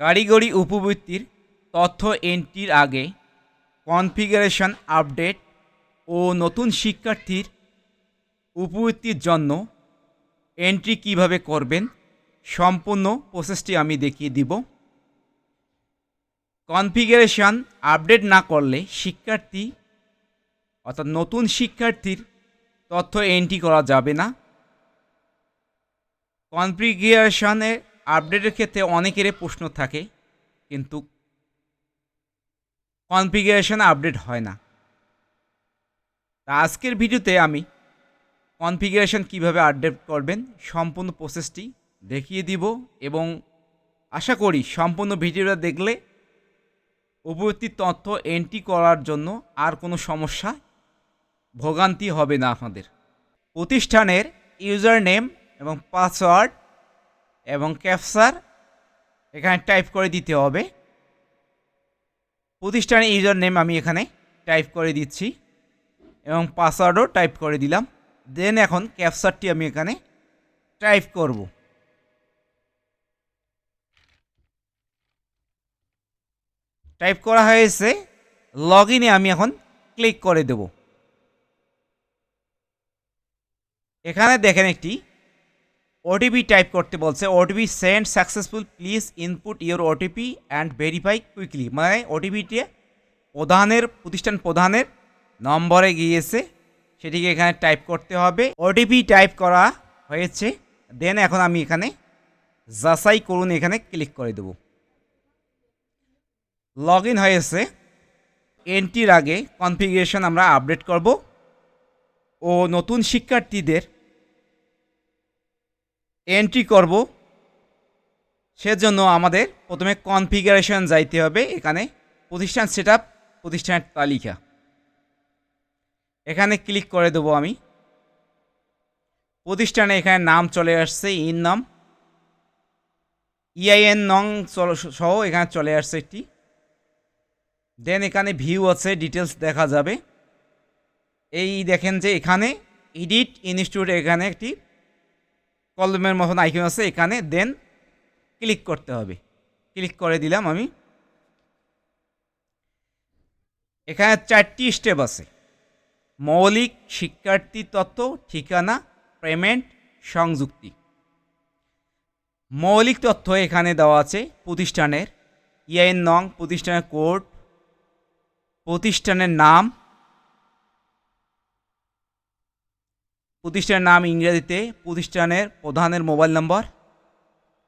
কারিগরি উপবৃত্তির তথ্য এন্ট্রির আগে কনফিগারেশন আপডেট ও নতুন শিক্ষার্থীর উপবৃত্তির জন্য এন্ট্রি কীভাবে করবেন সম্পূর্ণ প্রসেসটি আমি দেখিয়ে দিব। কনফিগারেশন আপডেট না করলে শিক্ষার্থী অর্থাৎ নতুন শিক্ষার্থীর তথ্য এন্ট্রি করা যাবে না। কনফিগারেশনের আপডেটের ক্ষেত্রে অনেকেরই প্রশ্ন থাকে, কিন্তু কনফিগারেশন আপডেট হয় না। তা আজকের ভিডিওতে আমি কনফিগারেশন কীভাবে আপডেট করবেন, সম্পূর্ণ প্রসেসটি দেখিয়ে দিব এবং আশা করি সম্পূর্ণ ভিডিওটা দেখলে উপবর্তী তথ্য এন্ট্রি করার জন্য আর কোনো সমস্যা, ভোগান্তি হবে না আপনাদের। প্রতিষ্ঠানের ইউজার নেম এবং পাসওয়ার্ড এবং ক্যাপচার এখানে টাইপ করে দিতে হবে। প্রতিষ্ঠানের ইউজার নেম আমি এখানে টাইপ করে দিচ্ছি এবং পাসওয়ার্ডও টাইপ করে দিলাম। দেন এখন ক্যাপচারটি আমি এখানে টাইপ করব। টাইপ করা হয়েছে লগ ইনে আমি এখন ক্লিক করে দেব। এখানে দেখেন একটি ওটিপি টাইপ করতে বলছে OTP send successful please input your OTP and verify quickly মানে ওটিপিটি প্রধানের, প্রতিষ্ঠান প্রধানের নম্বরে গিয়েছে, সেটিকে এখানে টাইপ করতে হবে। ওটিপি টাইপ করা হয়েছে দেন এখন আমি এখানে যাচাই করুন, এখানে ক্লিক করে দেব। লগ ইন হয়েছে এন্ট্রির আগে কনফিগারেশন আমরা আপডেট করব। ও নতুন শিক্ষার্থীদের এন্ট্রি করব। সেজন্য আমাদের প্রথমে কনফিগারেশন যাইতে হবে। এখানে প্রতিষ্ঠান সেট আপ প্রতিষ্ঠানের তালিকা। এখানে ক্লিক করে দেবো আমি। প্রতিষ্ঠানে এখানে নাম চলে আসছে ইন নাম। ইআইএন নং সহ এখানে চলে আসছে একটি। দেন এখানে ভিউ আছে ডিটেলস দেখা যাবে। এই দেখেন যে এখানে এডিট ইনস্টিটিউট এখানে একটি কলমের মতন আইকন আছে, এখানে দেন ক্লিক করতে হবে। ক্লিক করে দিলাম আমি। এখানে চারটি স্টেপ আছে। মৌলিক, শিক্ষার্থী, তথ্য, ঠিকানা পেমেন্ট সংযুক্তি। মৌলিক তথ্য এখানে দেওয়া আছে প্রতিষ্ঠানের। ইআইএন নং, প্রতিষ্ঠানের কোড, প্রতিষ্ঠানের নাম প্রতিষ্ঠানের নাম ইংরেজিতে প্রতিষ্ঠানের প্রধানের mobile number,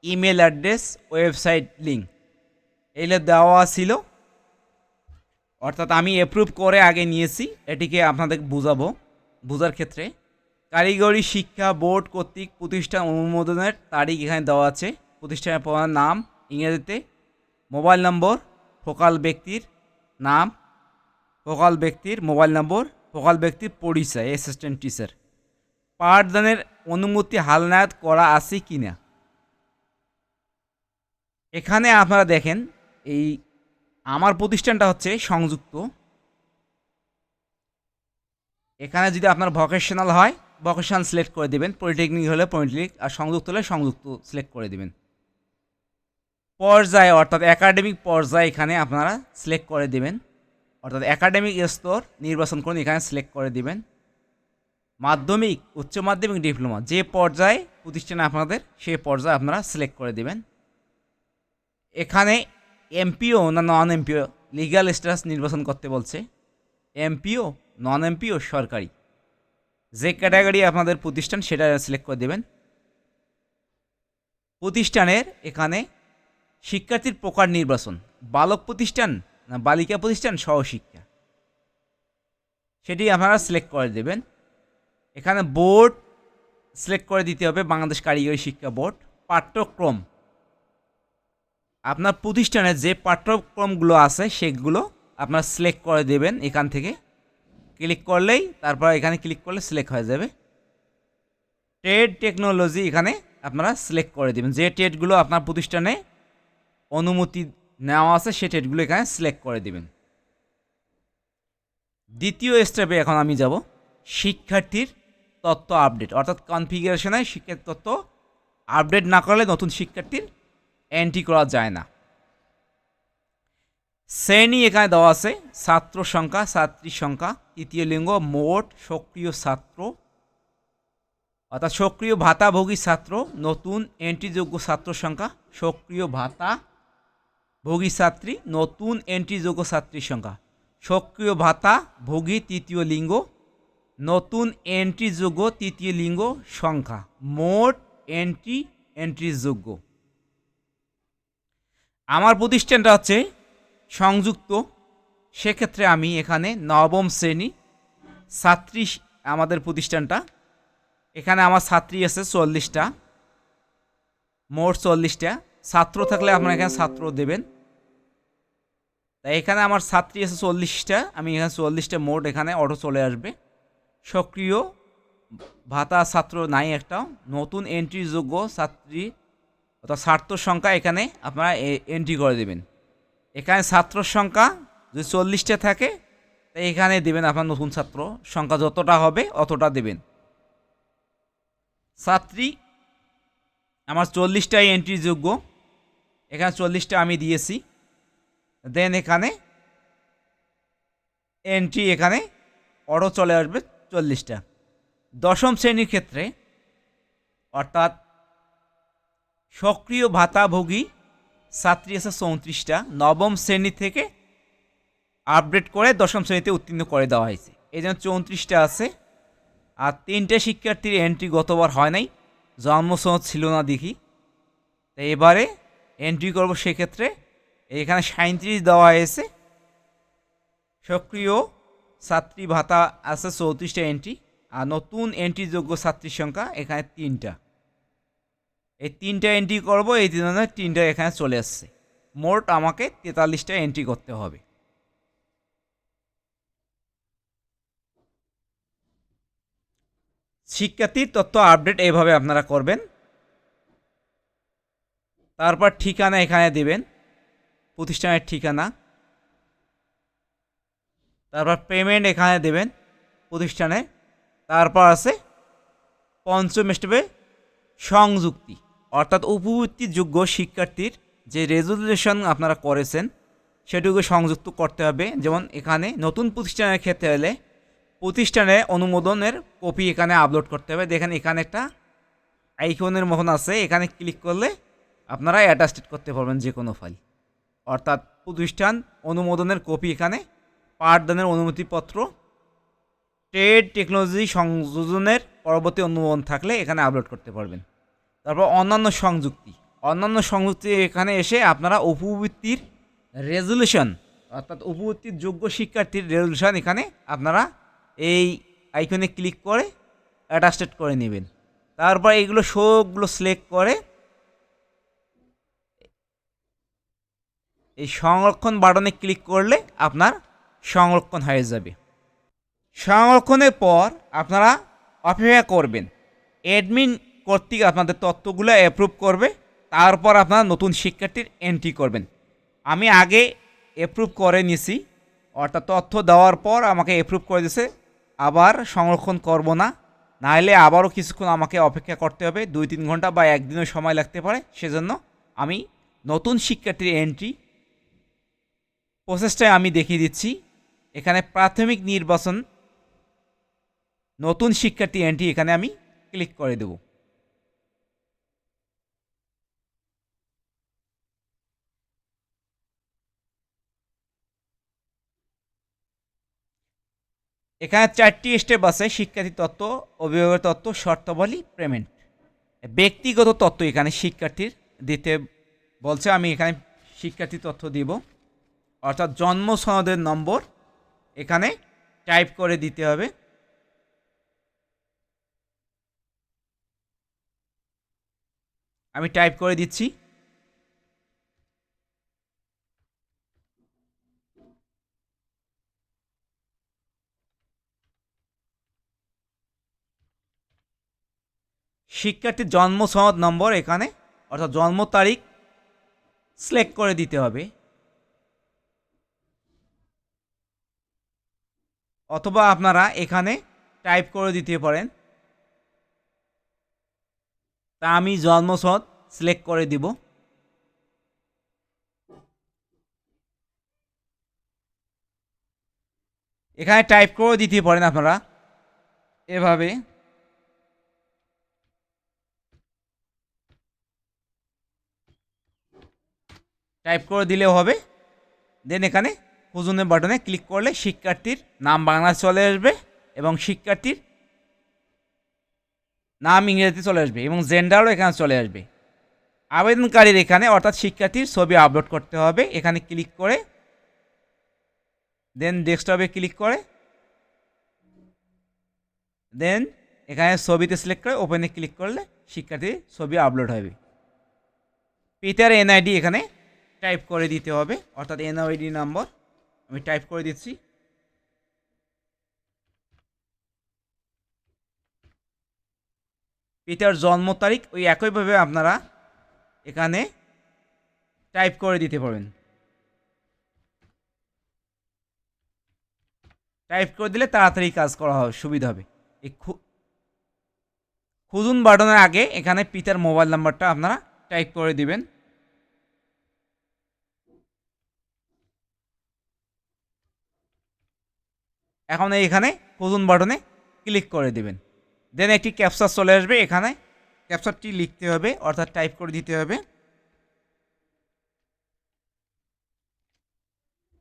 email address, website link. এগুলো দেওয়া ছিল। অর্থাৎ আমি অ্যাপ্রুভ করে আগে নিয়েছি। এটিকে আপনাদের বুঝাবো, বোঝার ক্ষেত্রে। কারিগরি শিক্ষা বোর্ড কর্তৃক প্রতিষ্ঠান অনুমোদনের তারিখ এখানে দেওয়া আছে। প্রতিষ্ঠানের প্রধান নাম ইংরেজিতে। মোবাইল নম্বর, ফোকাল ব্যক্তির নাম। ফোকাল ব্যক্তির মোবাইল নম্বর, ফোকাল ব্যক্তির পরিচয় অ্যাসিস্ট্যান্ট টিচার পাঠদানের অনুমতি হালনায়াত করা আছে কি না? এখানে আপনারা দেখেন, এই আমার প্রতিষ্ঠানটা হচ্ছে সংযুক্ত। এখানে যদি আপনার ভকেশনাল হয় ভকেশনাল সিলেক্ট করে দেবেন। পলিটেকনিক হলে পলিটেকনিক আর সংযুক্ত হলে সংযুক্ত সিলেক্ট করে দেবেন। পর্যায়ে, অর্থাৎ একাডেমিক পর্যায়ে এখানে আপনারা সিলেক্ট করে দেবেন। অর্থাৎ একাডেমিক স্তর নির্বাচন করুন, এখানে সিলেক্ট করে দিবেন। মাধ্যমিক, উচ্চ মাধ্যমিক ডিপ্লোমা যে পর্যায়ে প্রতিষ্ঠানে আপনাদের সেই পর্যায়ে আপনারা সিলেক্ট করে দেবেন। এখানে এমপিও না নন এমপিও লিগ্যাল স্ট্যাটাস নির্বাচন করতে বলছে। এমপিও নন এমপিও সরকারি। যে ক্যাটাগরি আপনাদের প্রতিষ্ঠান, সেটা সিলেক্ট করে দেবেন। প্রতিষ্ঠানের এখানে শিক্ষার্থীর প্রকার নির্বাচন। বালক প্রতিষ্ঠান না বালিকা প্রতিষ্ঠান, সহশিক্ষা। সেটি আপনারা সিলেক্ট করে দেবেন। এখানে বোর্ড সিলেক্ট করে দিতে হবে বাংলাদেশ কারিগরি শিক্ষা বোর্ড, পাঠ্যক্রম। আপনার প্রতিষ্ঠানে যে পাঠ্যক্রমগুলো আছে, সেগুলো আপনারা সিলেক্ট করে দেবেন এখান থেকে। ক্লিক করলেই তারপর এখানে ক্লিক করলে সিলেক্ট হয়ে যাবে। ট্রেড টেকনোলজি এখানে আপনারা সিলেক্ট করে দেবেন। যে ট্রেডগুলো আপনার প্রতিষ্ঠানে অনুমতি নেওয়া আছে, সে ট্রেডগুলো এখানে সিলেক্ট করে দেবেন। দ্বিতীয় স্টেপে এখন আমি যাব। শিক্ষার্থীর তথ্য আপডেট। অর্থাৎ কনফিগারেশনে শিক্ষার্থীর তথ্য আপডেট না করলে নতুন শিক্ষার্থীর এন্ট্রি করা যায় না। শ্রেণি এখানে দেওয়া আছে, ছাত্র সংখ্যা ছাত্রীর সংখ্যা, তৃতীয় লিঙ্গ, মোট সক্রিয় ছাত্র, অর্থাৎ সক্রিয় ভাতাভোগী ছাত্র, নতুন এন্ট্রিযোগ্য ছাত্র সংখ্যা, সক্রিয় ভাতা ভোগী ছাত্রী, নতুন এন্ট্রিযোগ্য ছাত্রীর সংখ্যা, সক্রিয় ভাতা ভোগী তৃতীয় লিঙ্গ নতুন এন্ট্রিযোগ্য তৃতীয় লিঙ্গ সংখ্যা। মোট এন্ট্রি এন্ট্রিযোগ্য আমার প্রতিষ্ঠানটা হচ্ছে সংযুক্ত। সেক্ষেত্রে আমি এখানে নবম শ্রেণি ছাত্রী আমাদের প্রতিষ্ঠানটা। এখানে আমার ছাত্রী আছে চল্লিশটা। মোট চল্লিশটা। ছাত্র থাকলে আপনারা এখানে ছাত্র দেবেন। তাই এখানে আমার ছাত্রী আছে চল্লিশটা। আমি এখানে চল্লিশটা, মোট এখানে অটো চলে আসবে। সক্রিয় ভাতা ছাত্র নাই একটা, নতুন এন্ট্রিযোগ্য ছাত্রী অর্থাৎ ছাত্র সংখ্যা এখানে আপনারা এন্ট্রি করে দেবেন। এখানে ছাত্র সংখ্যা যদি চল্লিশটা থাকে তাই এখানে দেবেন আপনার নতুন ছাত্র। সংখ্যা যতটা হবে অতটা দেবেন। ছাত্রী, আমার চল্লিশটাই এন্ট্রি যোগ্য এখানে চল্লিশটা আমি দিয়েছি। দেন এখানে এন্ট্রি এখানে অটো চলে আসবে। চল্লিশটা। দশম শ্রেণির ক্ষেত্রে, অর্থাৎ সক্রিয় ভাতাভোগী ছাত্রী আছে চৌত্রিশটা নবম শ্রেণি থেকে আপডেট করে দশম শ্রেণীতে উত্তীর্ণ করে দেওয়া হয়েছে। এই জন্য চৌত্রিশটা আছে। আর তিনটে শিক্ষার্থীর এন্ট্রি গতবার হয় নাই, জন্মসনদ ছিল না দেখি। তো এবারে এন্ট্রি করব সেক্ষেত্রে, এখানে সাঁত্রিশ দেওয়া হয়েছে। সক্রিয় ছাত্রী ভাতা আছে চৌত্রিশটা এন্ট্রি আর নতুন এন্ট্রিযোগ্য ছাত্রীর সংখ্যা এখানে তিনটা। এই তিনটা এন্ট্রি করব, এই তিনটা তিনটা এখানে চলে আসছে। মোট আমাকে তেতাল্লিশটা এন্ট্রি করতে হবে। শিক্ষার্থীর তথ্য আপডেট এইভাবে আপনারা করবেন। তারপর ঠিকানা এখানে দেবেন, প্রতিষ্ঠানের ঠিকানা। তারপর পেমেন্ট এখানে দেবেন প্রতিষ্ঠানে। তারপর আছে পঞ্চম স্টেপে সংযুক্তি, অর্থাৎ উপবৃত্তিযোগ্য শিক্ষার্থীর যে রেজুলেশন আপনারা করেছেন, সেটুকু সংযুক্ত করতে হবে। যেমন এখানে নতুন প্রতিষ্ঠানের ক্ষেত্রে হলে প্রতিষ্ঠানে অনুমোদনের কপি এখানে আপলোড করতে হবে। দেখেন এখানে একটা আইকনের মতন আছে। এখানে ক্লিক করলে আপনারা অ্যাটাস্টেড করতে পারবেন যে কোনো ফাইল অর্থাৎ প্রতিষ্ঠান অনুমোদনের কপি এখানে পাঠদানের অনুমতিপত্র, ট্রেড টেকনোলজি সংযোজনের পরবর্তী অনুমোদন থাকলে এখানে আপলোড করতে পারবেন। তারপর অন্যান্য সংযুক্তি। অন্যান্য সংযুক্তি এখানে এসে আপনারা উপবৃত্তির রেজুলেশন, অর্থাৎ উপবৃত্তির যোগ্য শিক্ষার্থীর রেজুলেশন এখানে আপনারা এই আইকনে ক্লিক করে অ্যাটাস্টেড করে নেবেন। তারপর এইগুলো সবগুলো সিলেক্ট করে এই সংরক্ষণ বাটনে ক্লিক করলে আপনার সংরক্ষণ হয়ে যাবে। সংরক্ষণের পর আপনারা অপেক্ষা করবেন। অ্যাডমিন কর্তৃক আপনাদের তথ্যগুলো অ্যাপ্রুভ করবে। তারপর আপনারা নতুন শিক্ষার্থীর এন্ট্রি করবেন। আমি আগে অ্যাপ্রুভ করে নিছি। অর্থাৎ তথ্য দেওয়ার পর আমাকে অ্যাপ্রুভ করে দিয়েছে আবার সংরক্ষণ করব না। নাহলে আবারও কিছুক্ষণ আমাকে অপেক্ষা করতে হবে। দুই তিন ঘণ্টা বা একদিনও সময় লাগতে পারে। সেজন্য আমি নতুন শিক্ষার্থীর এন্ট্রি প্রসেসটাই আমি দেখিয়ে দিচ্ছি। এখানে প্রাথমিক নির্বাচন, নতুন শিক্ষার্থী এন্ট্রি এখানে আমি ক্লিক করে দেব। এখানে চারটি স্টেপ আছে, শিক্ষার্থী তত্ত্ব, অভিভাবক তত্ত্ব, শর্তাবলী পেমেন্ট ব্যক্তিগত তথ্য এখানে শিক্ষার্থীর দিতে বলছে, আমি এখানে শিক্ষার্থী তথ্য দিব। অর্থাৎ জন্ম সনদের নম্বর এখানে টাইপ করে দিতে হবে। আমি টাইপ করে দিচ্ছি। শিক্ষার্থীর জন্ম সনদ নম্বর এখানে, অর্থাৎ জন্ম তারিখ সিলেক্ট করে দিতে হবে। অথবা আপনারা এখানে টাইপ করে দিতে পারেন। তা আমি জন্মসদ সিলেক্ট করে দিব। এখানে টাইপ করেও দিতে পারেন আপনারা। এভাবে। টাইপ করে দিলেও হবে। দেন এখানে খুঁজুনের বাটনে ক্লিক করলে শিক্ষার্থীর নাম বাংলা চলে আসবে এবং শিক্ষার্থীর নাম ইংরেজিতে চলে আসবে এবং জেন্ডারও এখানে চলে আসবে। আবেদনকারীর এখানে অর্থাৎ শিক্ষার্থীর ছবি আপলোড করতে হবে। এখানে ক্লিক করে দেন ডেস্কটপে ক্লিক করে দেন এখানে ছবিতে সিলেক্ট করে ওপেনে ক্লিক করলে শিক্ষার্থীর ছবি আপলোড হবে। পিতার এনআইডি এখানে টাইপ করে দিতে হবে। অর্থাৎ এনআইডি নাম্বার আমি টাইপ করে দিচ্ছি। পিতার জন্ম তারিখ ওই একইভাবে আপনারা এখানে টাইপ করে দিতে পারবেন। টাইপ করে দিলে তাড়াতাড়ি কাজ করা হবে সুবিধা হবে। এই খুঁজুন বাটনের আগে এখানে পিতার মোবাইল নাম্বারটা আপনারা টাইপ করে দিবেন। এখন এখানে খুঁজুন বাটনে ক্লিক করে দেবেন। দেন একটি ক্যাপচার চলে আসবে এখানে। ক্যাপচারটি লিখতে হবে, অর্থাৎ টাইপ করে দিতে হবে।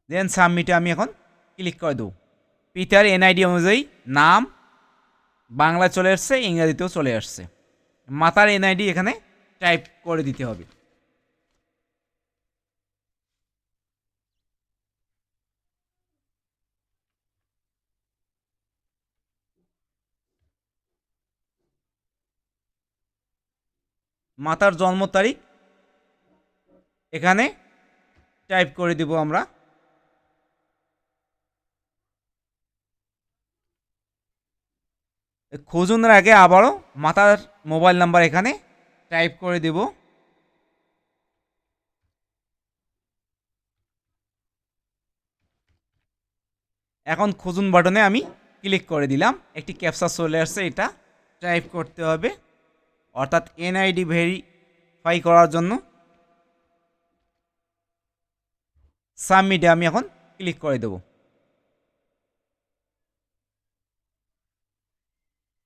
দেন সাবমিটে আমি এখন ক্লিক করে দেবো। পিতার এনআইডি অনুযায়ী নাম, বাংলা চলে আসছে, ইংরাজিতেও চলে আসছে। মাতার এনআইডি এখানে টাইপ করে দিতে হবে। মাতার জন্ম তারিখ এখানে টাইপ করে দিব আমরা। খুঁজুনের আগে আবারও মাতার মোবাইল নাম্বার এখানে টাইপ করে দেব। এখন খুঁজুন বাটনে আমি ক্লিক করে দিলাম। একটি ক্যাপচা চলে আসছে, এটা টাইপ করতে হবে। অর্থাৎ এনআইডি ভেরিফাই করার জন্য সাবমিটে আমি এখন ক্লিক করে দেব।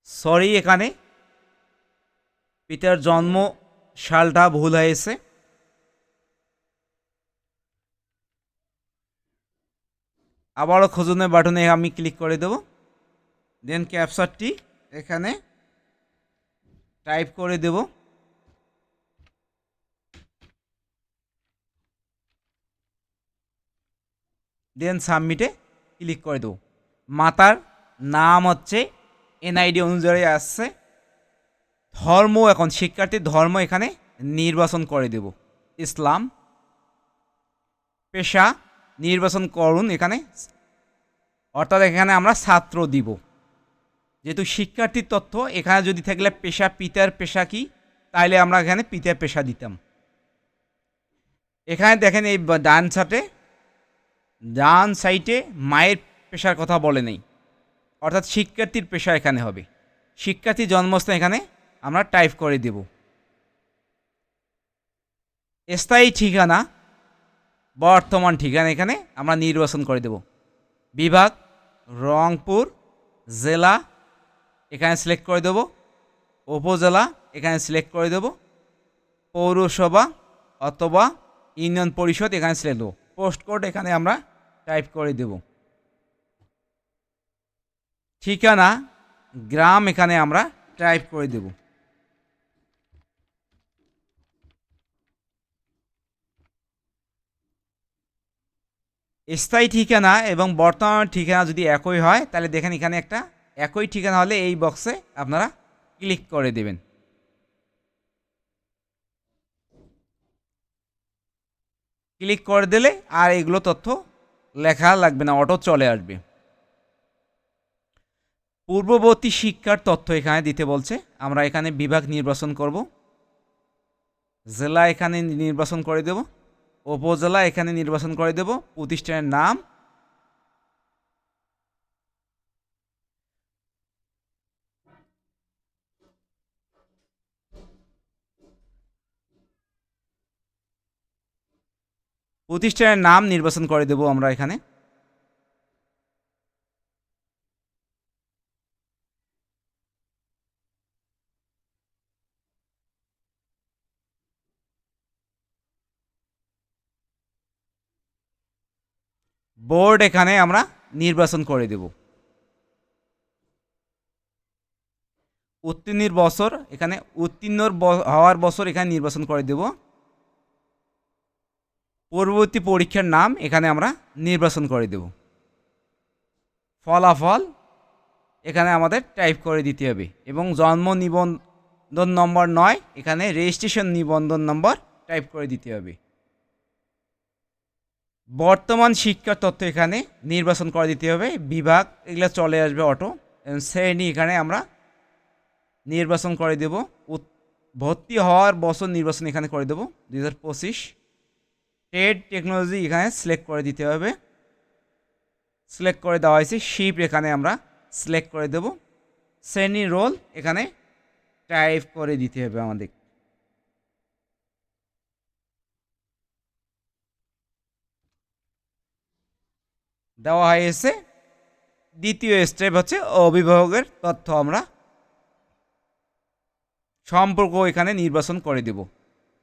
সরি এখানে পিতার জন্ম সালটা ভুল হয়েছে। আবারও খোঁজনের বাটনে আমি ক্লিক করে দেব। দেন ক্যাপচারটি এখানে টাইপ করে দেব। দেন সাবমিটে ক্লিক করে দেবো। মাতার নাম হচ্ছে এনআইডি অনুযায়ী আসছে। ধর্ম এখন শিক্ষার্থীর ধর্ম এখানে নির্বাচন করে দেব। ইসলাম, পেশা নির্বাচন করুন এখানে। অর্থাৎ এখানে আমরা ছাত্র দিব। যেহেতু শিক্ষার্থীর তথ্য, এখানে যদি থাকলে পেশা পিতার পেশা কি? তাহলে আমরা এখানে পিতার পেশা দিতাম। এখানে দেখেন এই ডান সাটে ডান সাইটে মায়ের পেশার কথা বলে নেই। অর্থাৎ শিক্ষার্থীর পেশা এখানে হবে। শিক্ষার্থী জন্মস্থান এখানে আমরা টাইপ করে দেব। স্থায়ী ঠিকানা, বর্তমান ঠিকানা এখানে আমরা নির্বাচন করে দেব। বিভাগ, রংপুর, জেলা এখানে সিলেক্ট করে দেব। উপজেলা, এখানে সিলেক্ট করে দেব। পৌরসভা অথবা ইউনিয়ন পরিষদ এখানে সিলেক্ট দেবো। পোস্ট কোড এখানে আমরা টাইপ করে দেব। ঠিকানা, গ্রাম এখানে আমরা টাইপ করে দেব। স্থায়ী ঠিকানা এবং বর্তমান ঠিকানা যদি একই হয়, তাহলে দেখেন এখানে একটা একই ঠিকানা হলে এই বক্সে আপনারা ক্লিক করে দেবেন। ক্লিক করে দিলে আর এগুলো তথ্য লেখা লাগবে না অটো চলে আসবে। পূর্ববর্তী শিক্ষার তথ্য এখানে দিতে বলছে, আমরা এখানে বিভাগ নির্বাচন করব। জেলা এখানে নির্বাচন করে দেব, উপজেলা এখানে নির্বাচন করে দেব, প্রতিষ্ঠানের নাম প্রতিষ্ঠানের নাম নির্বাচন করে দেব আমরা এখানে। বোর্ড এখানে আমরা নির্বাচন করে দেব। উত্তীর্ণের বছর এখানে উত্তীর্ণ হওয়ার বছর এখানে নির্বাচন করে দেব। পূর্ববর্তী পরীক্ষার নাম এখানে আমরা নির্বাচন করে দেব। ফলাফল এখানে আমাদের টাইপ করে দিতে হবে এবং জন্ম নিবন্ধন নম্বর নয়, এখানে রেজিস্ট্রেশন নিবন্ধন নম্বর টাইপ করে দিতে হবে। বর্তমান শিক্ষার তথ্য এখানে নির্বাচন করে দিতে হবে, বিভাগ এগুলো চলে আসবে অটো শ্রেণি এখানে আমরা নির্বাচন করে দেব ভর্তি হওয়ার বছর নির্বাচন এখানে করে দেব দু হাজার পঁচিশ। ট্রেড টেকনোলজি এখানে সিলেক্ট করে দিতে হবে। সিলেক্ট করে দেওয়া হয়েছে শিপ এখানে আমরা সিলেক্ট করে দেব। শ্রেণি রোল এখানে টাইপ করে দিতে হবে আমাদের। দেওয়া হয়েছে, দ্বিতীয় স্টেপ হচ্ছে অভিভাবকের তথ্য আমরা সম্পর্ক এখানে নির্বাচন করে দেব।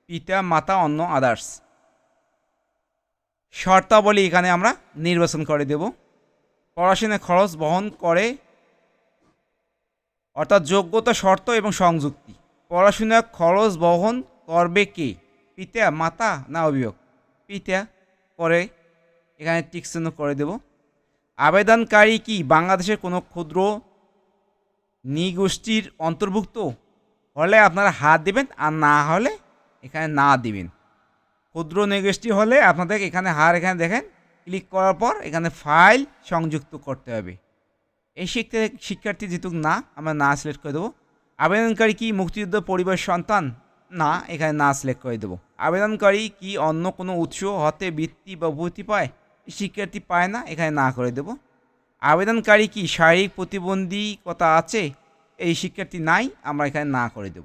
পিতা, মাতা, অন্য আদার্স শর্তাবলী এখানে আমরা নির্বাচন করে দেব। পড়াশোনার খরচ বহন করে, অর্থাৎ যোগ্যতা, শর্ত এবং সংযুক্তি। পড়াশোনার খরচ বহন করবে কে? পিতা, মাতা না অভিভাবক? পিতা, পরে এখানে টিক চিহ্ন করে দেব। আবেদনকারী কি? বাংলাদেশের কোনো ক্ষুদ্র নিগোষ্ঠীর অন্তর্ভুক্ত হলে আপনারা হাত দিবেন আর না হলে এখানে না দিবেন। ক্ষুদ্র নিগোষ্ঠী হলে আপনাদের এখানে হার এখানে দেখেন ক্লিক করার পর এখানে ফাইল সংযুক্ত করতে হবে। এই শিক্ষা, শিক্ষার্থী যেহেতু না, আমরা না সিলেক্ট করে দেবো। আবেদনকারী কি মুক্তিযুদ্ধ পরিবার সন্তান? না, এখানে না সিলেক্ট করে দেবো। আবেদনকারী কি অন্য কোনো উৎস, হতে, বৃত্তি বা ভর্তি পায়? শিক্ষার্থী পায় না, এখানে না করে দেব। আবেদনকারী কি শারীরিক প্রতিবন্ধকতা আছে? এই শিক্ষার্থী নাই, আমরা এখানে না করে দেব।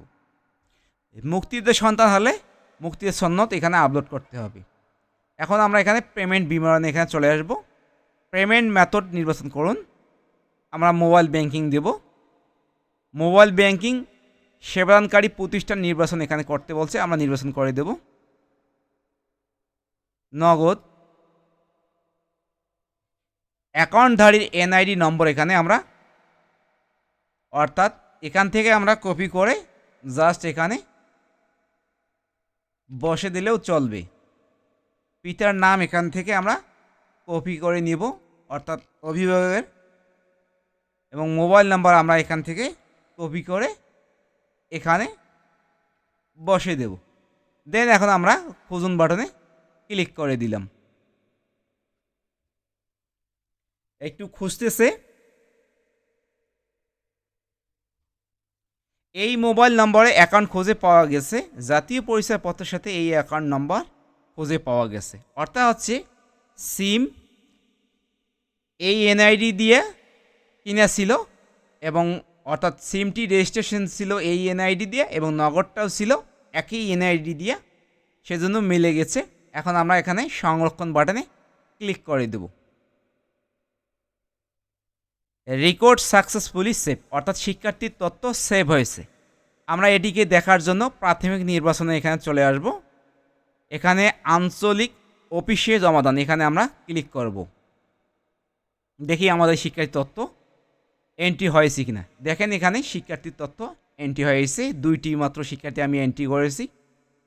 মুক্তিযুদ্ধ সন্তান হলে মুক্তির সন্ন্যত এখানে আপলোড করতে হবে। এখন আমরা এখানে পেমেন্ট বিবরণ এখানে চলে আসব। পেমেন্ট মেথড নির্বাচন করুন। আমরা মোবাইল ব্যাংকিং দেব। মোবাইল ব্যাংকিং সেবাদানকারী প্রতিষ্ঠান নির্বাচন এখানে করতে বলছে, আমরা নির্বাচন করে দেব। নগদ। অ্যাকাউন্টধারীর এনআইডি নম্বর এখানে আমরা, অর্থাৎ এখান থেকে আমরা কপি করে জাস্ট এখানে বসে দিলেও চলবে। পিতার নাম এখান থেকে আমরা কপি করে নিব, অর্থাৎ অভিভাবকের। এবং মোবাইল নাম্বার আমরা এখান থেকে কপি করে এখানে বসে দেব। দেন এখন আমরা খুঁজুন বাটনে ক্লিক করে দিলাম। একটু খুঁজতেছে এই মোবাইল নম্বরে অ্যাকাউন্ট খুঁজে পাওয়া গেছে। জাতীয় পরিচয়পত্রের সাথে এই অ্যাকাউন্ট নম্বর খুঁজে পাওয়া গেছে। অর্থাৎ হচ্ছে সিম, এই এনআইডি দিয়ে কিনা ছিল এবং অর্থাৎ সিমটি রেজিস্ট্রেশন ছিল এই এনআইডি দিয়ে এবং নগদটাও ছিল একই এনআইডি দিয়ে। সেজন্য মিলে গেছে। এখন আমরা এখানে সংরক্ষণ বাটনে ক্লিক করে দেব। রেকর্ড সাকসেসফুলি সেভ অর্থাৎ শিক্ষার্থীর তথ্য সেভ হয়েছে। আমরা এটিকে দেখার জন্য প্রাথমিক নির্বাচনে এখানে চলে আসব। এখানে আঞ্চলিক অফিসে জমাদান এখানে আমরা ক্লিক করব। দেখি আমাদের শিক্ষার্থী তথ্য এন্ট্রি হয়েছে কিনা। দেখেন এখানে শিক্ষার্থীর তথ্য এন্ট্রি হয়েছে। দুইটি মাত্র শিক্ষার্থী আমি এন্ট্রি করেছি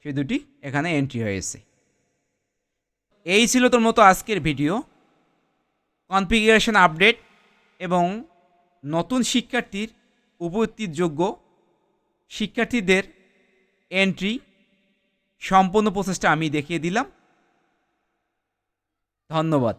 সেই দুটি এখানে এন্ট্রি হয়েছে। এই ছিল তোর মতো আজকের ভিডিও কনফিগারেশন আপডেট এবং নতুন শিক্ষার্থীর উপস্থিত যোগ্য শিক্ষার্থীদের এন্ট্রি সম্পূর্ণ প্রসেসটা আমি দেখিয়ে দিলাম। ধন্যবাদ।